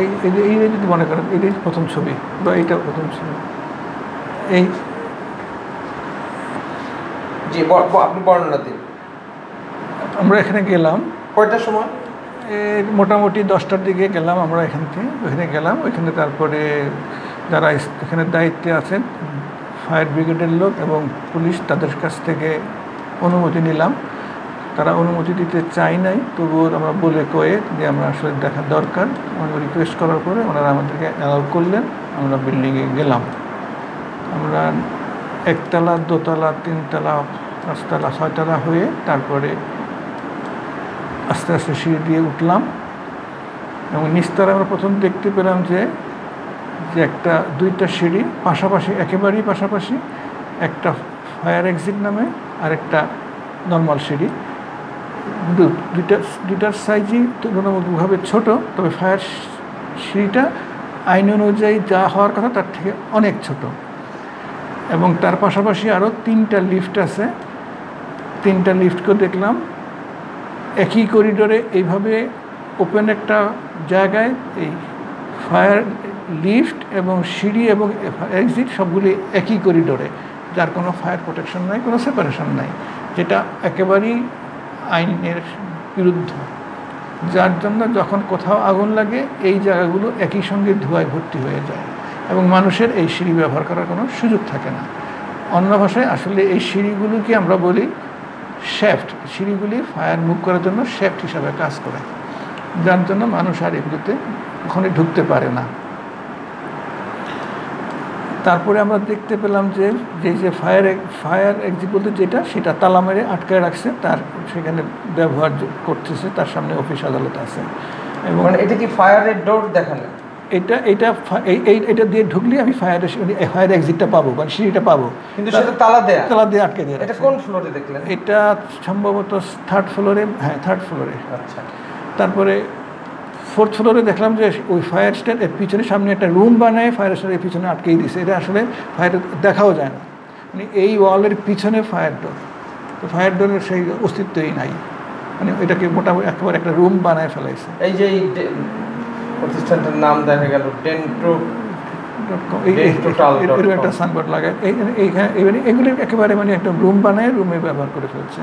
এই এই যদি মনে করেন এটাই প্রথম ছবি বা এইটা প্রথম ছবি। এই জি আপনি বর্ণনা দিন। আমরা এখানে গেলাম। কয়টার সময়? এই মোটামুটি দশটার দিকে গেলাম আমরা এখান থেকে ওইখানে গেলাম ওইখানে তারপরে যারা এখানে দায়িত্বে আছেন ফায়ার ব্রিগেডের লোক এবং পুলিশ তাদের কাছ থেকে অনুমতি নিলাম। তারা অনুমতি দিতে চাই নাই, তবুও আমরা বলে কয়ে যে আমরা আসলে দেখা দরকার। আমরা রিকোয়েস্ট করার পরে ওনারা আমাদেরকে অ্যালাউ করলেন, আমরা বিল্ডিংয়ে গেলাম। আমরা একতলা, দোতলা, তিনতলা, পাঁচতলা, ছয়তলা হয়ে তারপরে আস্তে আস্তে সিঁড়ি দিয়ে উঠলাম। এবং নিস্তার আমরা প্রথম দেখতে পেলাম যে যে একটা, দুইটা সিঁড়ি পাশাপাশি, একেবারেই পাশাপাশি একটা ফায়ার এক্সিট নামে আর একটা নর্মাল সিঁড়ি। দুইটা, দুইটার সাইজই তুলনামূলকভাবে ছোট, তবে ফায়ার সিঁড়িটা আইন অনুযায়ী যা হওয়ার কথা তার থেকে অনেক ছোট। এবং তার পাশাপাশি আরও তিনটা লিফট আছে। তিনটা লিফটকেও দেখলাম। একই করিডোরে এইভাবে ওপেন একটা জায়গায় এই ফায়ার লিফট এবং সিঁড়ি এবং এক্সিট সবগুলি একই করিডোরে যার কোনো ফায়ার প্রোটেকশন নাই, কোনো সেপারেশন নাই, যেটা একেবারেই আইনের বিরুদ্ধ। যার জন্য যখন কোথাও আগুন লাগে, এই জায়গাগুলো একই সঙ্গে ধোঁয়ায় ভর্তি হয়ে যায় এবং মানুষের এই সিঁড়ি ব্যবহার করার কোনো সুযোগ থাকে না। অন্য ভাষায় আসলে এই সিঁড়িগুলোকে আমরা বলি শেফট সিঁড়িগুলি ফায়ার মুভ করার জন্য শেফট হিসাবে কাজ করে। যার জন্য মানুষ আর এগুলোতে ওখানে ঢুকতে পারে না। তারপরে আমরা দেখতে পেলাম যে যে যে ফায়ার ফায়ার এক্সিট বলতে যেটা সেটা তালা মেরে আটকায় রাখছে। তার সেখানে ব্যবহার করতেছে তার সামনে অফিস আদালত আছে। এবং মানে এটা কি ফায়ারের ডোর দেখালেন এটা এটা এই এই এটা দিয়ে ঢুকলে আমি ফায়ার ফায়ার এক্সিটটা পাবো মানে সিঁড়িটা পাবো। কিন্তু সেটা তালা দেয়া। তালা দিয়ে আটকে দিয়ে এটা কোন ফ্লোরে দেখলেন? এটা সম্ভবত থার্ড ফ্লোরে হ্যাঁ থার্ড ফ্লোরে আচ্ছা। তারপরে ফোর্থ ফ্লোরে দেখলাম যে ওই ফায়ার স্ট্যান্ড এর পিছনে সামনে একটা রুম বানায় ফায়ার স্ট্যান্ডের পিছনে আটকেই দিছে। এটা আসলে ফায়ার দেখাও যায় না। মানে এই ওয়ালের পিছনে ফায়ার ডোর। তো ফায়ার ডোরের সেই অস্তিত্বই নাই। মানে এটাকে মোটামুটি একেবারে একটা রুম বানায় ফেলাইছে। এই যে এই প্রতিষ্ঠানটার নাম দেখা গেল ডেন্ট্রো এরকম একটা লাগায়। এইখানে এবারে এগুলি একেবারে মানে একটা রুম বানায় রুমে ব্যবহার করে ফেলছে।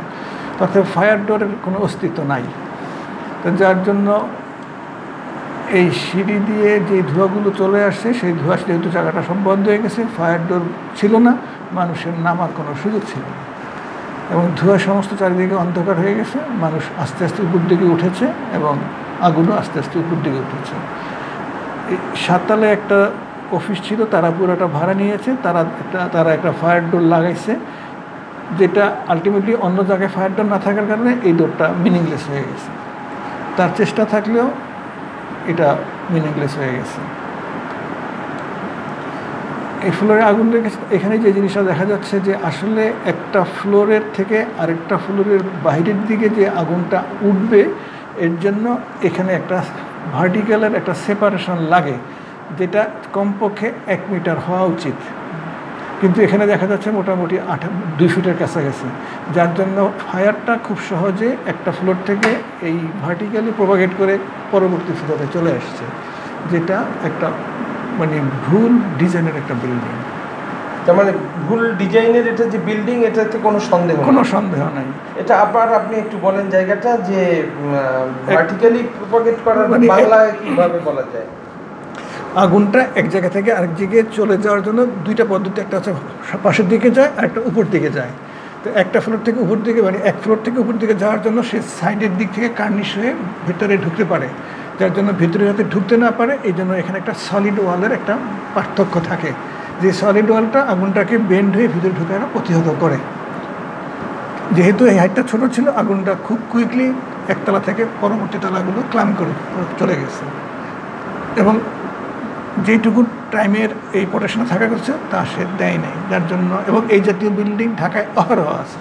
তাতে ফায়ার ডোরের কোনো অস্তিত্ব নাই। তো যার জন্য এই সিঁড়ি দিয়ে যে ধোঁয়াগুলো চলে আসছে, সেই ধোঁয়া যেহেতু জায়গাটা সব বন্ধ হয়ে গেছে, ফায়ার ডোর ছিল না, মানুষের নামার কোনো সুযোগ ছিল না। এবং ধোঁয়া সমস্ত চারিদিকে অন্ধকার হয়ে গেছে, মানুষ আস্তে আস্তে উপর দিকে উঠেছে এবং আগুনও আস্তে আস্তে উপর দিকে উঠেছে। এই সাততলায় একটা অফিস ছিল, তারা পুরোটা ভাড়া নিয়েছে, তারা একটা তারা একটা ফায়ার ডোর লাগাইছে, যেটা আলটিমেটলি অন্য জায়গায় ফায়ার ডোর না থাকার কারণে এই ডোরটা মিনিংলেস হয়ে গেছে। তার চেষ্টা থাকলেও এটা মিনিংলেস হয়ে গেছে। এই ফ্লোরে আগুন লেগেছে। এখানে যে জিনিসটা দেখা যাচ্ছে যে আসলে একটা ফ্লোরের থেকে আরেকটা ফ্লোরের বাইরের দিকে যে আগুনটা উঠবে, এর জন্য এখানে একটা ভার্টিক্যালের একটা সেপারেশন লাগে, যেটা কমপক্ষে এক মিটার হওয়া উচিত। কিন্তু এখানে দেখা যাচ্ছে মোটামুটি আট দুই ফিটের কাছাকাছি। যার জন্য ফায়ারটা খুব সহজে একটা ফ্লোর থেকে এই ভার্টিক্যালি প্রোপাগেট করে পরবর্তী ফ্লোরে চলে আসছে যেটা একটা মানে ভুল ডিজাইনের একটা বিল্ডিং তার মানে ভুল ডিজাইনের এটা যে বিল্ডিং এটাতে কোনো সন্দেহ কোনো সন্দেহ নাই। এটা আবার আপনি একটু বলেন জায়গাটা যে ভার্টিক্যালি প্রপাগেট করার মানে বাংলায় কীভাবে বলা যায়? আগুনটা এক জায়গা থেকে আরেক জায়গায় চলে যাওয়ার জন্য দুইটা পদ্ধতি, একটা হচ্ছে পাশের দিকে যায় আর একটা উপর দিকে যায়। তো একটা ফ্লোর থেকে উপর দিকে মানে এক ফ্লোর থেকে উপর দিকে যাওয়ার জন্য সে সাইডের দিক থেকে কার্নিশ হয়ে ভিতরে ঢুকতে পারে। যার জন্য ভিতরে যাতে ঢুকতে না পারে, এই জন্য এখানে একটা সলিড ওয়ালের একটা পার্থক্য থাকে। যে সলিড ওয়ালটা আগুনটাকে বেন্ড হয়ে ভিতরে ঢুকে প্রতিহত করে। যেহেতু এই হাইটটা ছোট ছিল, আগুনটা খুব কুইকলি একতলা থেকে পরবর্তী তলাগুলো ক্লাম করে চলে গেছে। এবং যেটুকু টাইমের এই পড়াশোনা থাকা করছে তা সে দেয় নাই। যার জন্য এবং এই জাতীয় বিল্ডিং ঢাকায় অহরহ আছে।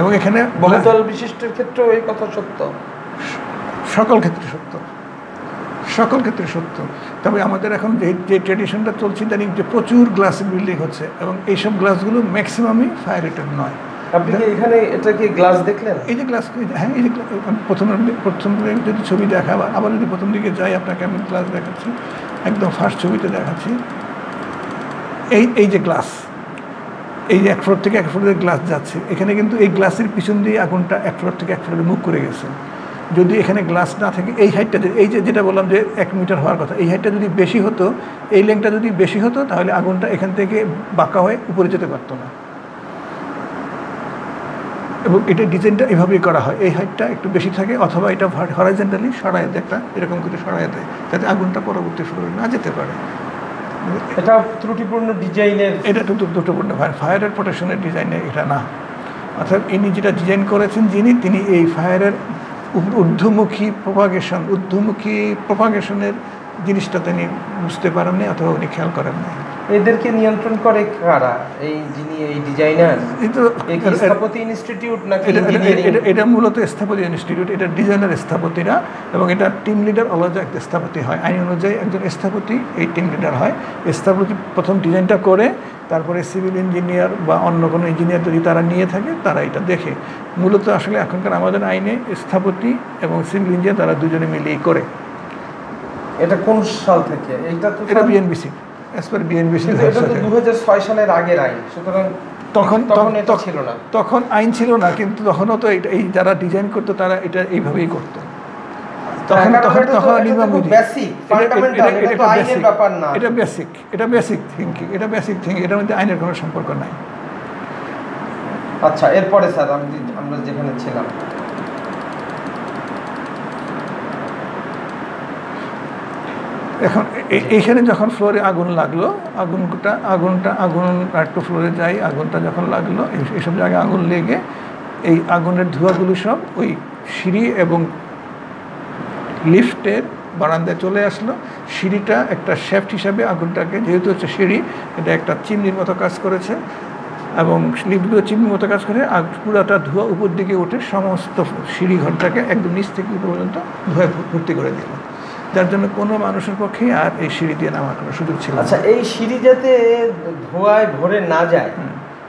এবং এখানে বহুতল বিশিষ্টের ক্ষেত্রেও এই কথা সত্য। সকল ক্ষেত্রে সত্য। সকল ক্ষেত্রে সত্য। তবে আমাদের এখন যে যে ট্রেডিশনটা চলছে ইদানিং যে প্রচুর গ্লাসের বিল্ডিং হচ্ছে এবং এইসব গ্লাসগুলো ম্যাক্সিমামই ফায়ার রেটেড নয়। আপনি কি এখানে এটা কি গ্লাস দেখলেন? এই যে ক্লাস হ্যাঁ এই যে প্রথম প্রথম দিকে যদি ছবি দেখা আবার যদি প্রথম দিকে যাই আপনাকে আমি গ্লাস দেখাচ্ছি। একদম ফার্স্ট ছবিতে দেখাচ্ছি। এই এই যে গ্লাস এই যে এক ফ্লোর থেকে এক ফ্লোরের গ্লাস যাচ্ছে, এখানে কিন্তু এই গ্লাসের পিছন দিয়ে আগুনটা এক ফ্লোর থেকে এক ফ্লোরে মুখ করে গেছে। যদি এখানে গ্লাস না থাকে, এই হাইটটা এই যে যেটা বললাম যে এক মিটার হওয়ার কথা, এই হাইটটা যদি বেশি হতো, এই লেংটা যদি বেশি হতো, তাহলে আগুনটা এখান থেকে বাঁকা হয়ে উপরে যেতে পারতো না। এবং এটা ডিজাইনটা এভাবেই করা হয়। এই হাইটটা একটু বেশি থাকে অথবা এটা হরাইজেন্টালি সরাই দেয় একটা এরকম করে সরাই দেয়। যাতে আগুনটা পরবর্তী ফ্লোরে না যেতে পারে। এটা ত্রুটিপূর্ণ ডিজাইনের? এটা একটু দুটোপূর্ণ ফায়ার ফায়ারের প্রোটেকশনের ডিজাইনে এটা না। অর্থাৎ ইনি যেটা ডিজাইন করেছেন যিনি তিনি এই ফায়ারের ঊর্ধ্বমুখী প্রপাগেশন ঊর্ধ্বমুখী প্রপাগেশনের জিনিসটা তিনি বুঝতে পারেননি অথবা উনি খেয়াল করেননি। এদেরকে নিয়ন্ত্রণ করে কারা? এই যিনি এই ডিজাইনার স্থাপতি ইনস্টিটিউট নাকি এটা- মূলত স্থাপতি ইনস্টিটিউট এটা ডিজাইনার স্থাপতিরা এবং এটা টিম লিডার আলাদা একটা স্থাপতি হয়। আইন অনুযায়ী একজন স্থাপতি এই টিম লিডার হয়। স্থাপতি প্রথম ডিজাইনটা করে তারপরে সিভিল ইঞ্জিনিয়ার বা অন্য কোনো ইঞ্জিনিয়ার যদি তারা নিয়ে থাকে তারা এটা দেখে। মূলত আসলে এখনকার আমাদের আইনে স্থাপতি এবং সিভিল ইঞ্জিনিয়ার তারা দুজনে মিলিয়ে করে। এটা কোন সাল থেকে? এটা তো এটা বিএনবিসি অ্যাজ পার দু হাজার ছয় সালের আগের আইন সুতরাং তখন তখন এটা ছিল না। তখন আইন ছিল না কিন্তু তখনও তো এটা- এই যারা ডিজাইন করতো তারা এটা এইভাবেই করতো। তখন তখন এটা তখন এটা বেসিক এটা বেসিক থিঙ্কিং এটা বেসিক থিঙ্কিং এটার মধ্যে আইনের কোনো সম্পর্ক নাই। আচ্ছা এরপরে স্যার আমি আমরা যেখানে ছিলাম। এখন এইখানে যখন ফ্লোরে আগুন লাগল, আগুনটা আগুনটা, আগুন একটু ফ্লোরে যাই আগুনটা যখন লাগল এইসব জায়গায় আগুন লেগে, এই আগুনের ধোঁয়াগুলো সব ওই সিঁড়ি এবং লিফটের বারান্দায় চলে আসলো। সিঁড়িটা একটা শেফট হিসাবে আগুনটাকে, যেহেতু হচ্ছে সিঁড়ি, এটা একটা চিমনির মতো কাজ করেছে এবং লিফটগুলো চিমনির মতো কাজ করে, আর পুরাটা ধোঁয়া উপর দিকে উঠে সমস্ত সিঁড়ি ঘরটাকে একদম নিচ থেকে উপর পর্যন্ত ধোঁয়ায় ভর্তি করে দিল। যার জন্য কোনো মানুষের পক্ষে আর এই সিঁড়ি দিয়ে নামার কোনো সুযোগ ছিল আচ্ছা এই সিঁড়ি যাতে ধোঁয়ায় ভরে না যায়।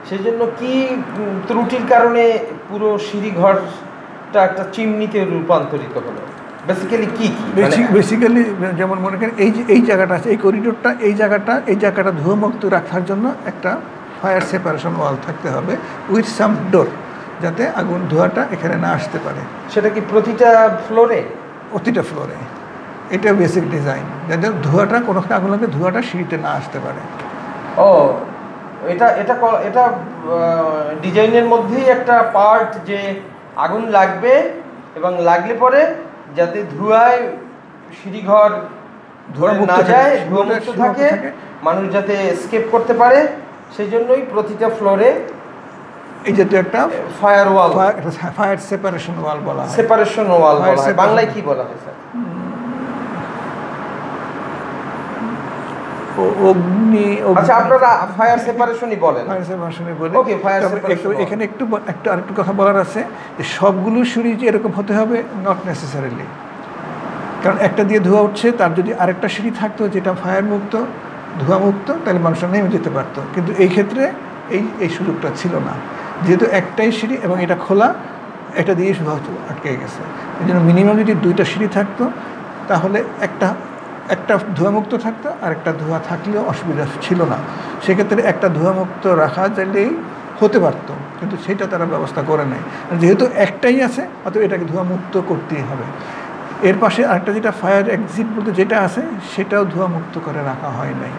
সেজন্য কি ত্রুটির কারণে পুরো সিঁড়ি ঘরটা একটা চিমনিতে রূপান্তরিত হলো? বেসিক্যালি কি কি? মানে- বেসিক্যালি যেমন মনে করেন এই যে এই জায়গাটা আছে এই করিডোরটা এই জায়গাটা এই জায়গাটা ধোঁয়ামুক্ত রাখার জন্য একটা ফায়ার সেপারেশন ওয়াল থাকতে হবে উইথ সাম ডোর যাতে আগুন ধোঁয়াটা এখানে না আসতে পারে। সেটা কি প্রতিটা ফ্লোরে প্রতিটা ফ্লোরে এটা বেসিক ডিজাইন যাতে ধোঁয়াটা কোনো আগুন লাগলে ধোঁয়াটা সিঁড়িতে না আসতে পারে। ও এটা এটা এটা ডিজাইনের মধ্যেই একটা পার্ট যে আগুন লাগবে এবং লাগলে পরে যাতে ধুয়ায় সিঁড়িঘর ধরে না যায় ধোঁয়ামুক্ত থাকে। মানুষ যাতে স্কেপ করতে পারে সেই জন্যই প্রতিটা ফ্লোরে এই জাতীয় একটা fire wall fire separation wall বলা হয়। সেপারেশন ওয়াল হয়। বাংলায় কি বলা হয় স্যার? অগ্নি অগ্নি- আচ্ছা আপনারা ফায়ার সেপারেশনই বলেন। Fire wall. এখানে একটু একটু আরেকটু কথা বলার আছে যে সবগুলো সিঁড়ি যে এরকম হতে হবে নট নেসেসারিলি কারণ একটা দিয়ে ধোঁয়া উঠছে তার যদি আরেকটা সিঁড়ি থাকতো যেটা ফায়ার মুক্ত ধোঁয়া মুক্ত তাহলে মানুষরা নেমে যেতে পারতো। কিন্তু এই ক্ষেত্রে এই এই সুযোগটা ছিল না। যেহেতু একটাই সিঁড়ি এবং এটা খোলা এটা দিয়ে শুধু আটকে গেছে। এই জন্য মিনিমাম যদি দুইটা সিঁড়ি থাকতো তাহলে একটা একটা ধোঁয়ামুক্ত থাকতো আর একটা ধোঁয়া থাকলেও অসুবিধা ছিল না। সেক্ষেত্রে একটা ধোঁয়ামুক্ত রাখা চাইলেই হতে পারত কিন্তু সেটা তারা ব্যবস্থা করে নেয় যেহেতু একটাই আছে অতএব এটাকে ধোঁয়ামুক্ত করতেই হবে। এর পাশে আরেকটা যেটা ফায়ার এক্সিট বলতে যেটা আছে সেটাও ধোঁয়ামুক্ত করে রাখা হয় নাই।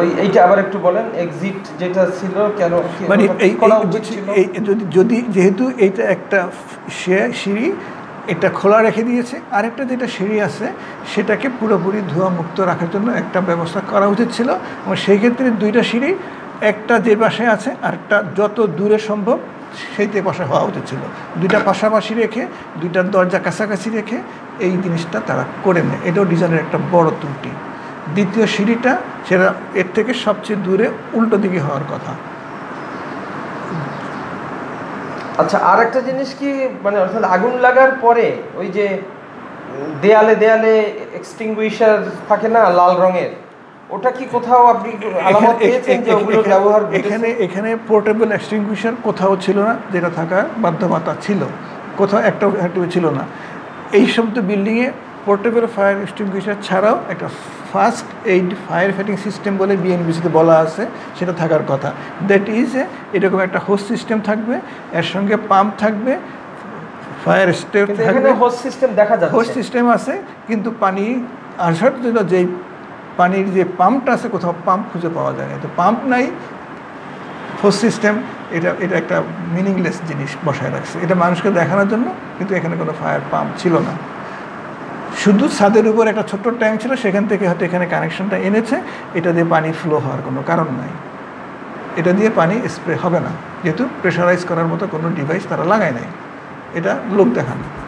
ওই এইটা আবার একটু বলেন এক্সিট যেটা ছিল কেন মানে এই কি করা এই- উচিত ছিল? এই যদি যদি যেহেতু এইটা একটা সিঁড়ি এটা খোলা রেখে দিয়েছে। আরেকটা যেটা সিঁড়ি আছে, সেটাকে পুরোপুরি ধোঁয়া মুক্ত রাখার জন্য একটা ব্যবস্থা করা উচিত ছিল। এবং সেই ক্ষেত্রে দুইটা সিঁড়ি, একটা যে পাশে আছে আরেকটা যত দূরে সম্ভব সেইতে পাশে হওয়া উচিত ছিল। দুইটা পাশাপাশি রেখে, দুইটা দরজা কাছাকাছি রেখে এই জিনিসটা তারা করে নেয়। এটাও ডিজাইনের একটা বড় ত্রুটি। দ্বিতীয় সিঁড়িটা, সেটা এর থেকে সবচেয়ে দূরে উল্টো দিকে হওয়ার কথা। আচ্ছা আর একটা জিনিস কি মানে অর্থাৎ আগুন লাগার পরে ওই যে দেয়ালে দেয়ালে এক্সটিংগুইশার থাকে না লাল রঙের ওটা কি কোথাও আপনি আলামত পেয়েছেন যে ওগুলোর ব্যবহার এখানে এখানে পোর্টেবল এক্সটিংগুইশার কোথাও ছিল না যেটা থাকার বাধ্যবাধকতা ছিল কোথাও একটা একটা ছিল না। এই সমস্ত বিল্ডিংয়ে পোর্টেবল ফায়ার এক্সটিংগুইশার ছাড়াও একটা first aid fire fighting system বলে বিএনবিসিতে বলা আছে সেটা থাকার কথা। দ্যাট ইজ এরকম একটা হোস সিস্টেম থাকবে এর সঙ্গে পাম্প থাকবে ফায়ার স্টেপ থাকবে। হোস্ট সিস্টেম দেখা যাচ্ছে। সিস্টেম আছে কিন্তু পানি আসার জন্য যেই পানির যে পাম্পটা আছে কোথাও পাম্প খুঁজে পাওয়া যায় না। তো পাম্প নাই হোস সিস্টেম এটা এটা একটা মিনিংলেস জিনিস বসায় রাখছে। এটা মানুষকে দেখানোর জন্য কিন্তু এখানে কোনো ফায়ার পাম্প ছিল না। শুধু ছাদের উপর একটা ছোট্ট ট্যাঙ্ক ছিল, সেখান থেকে হয়তো এখানে কানেকশনটা এনেছে। এটা দিয়ে পানি ফ্লো হওয়ার কোনো কারণ নাই। এটা দিয়ে পানি স্প্রে হবে না। যেহেতু প্রেশারাইজ করার মতো কোনো ডিভাইস তারা লাগায় নাই। এটা লোক দেখানো।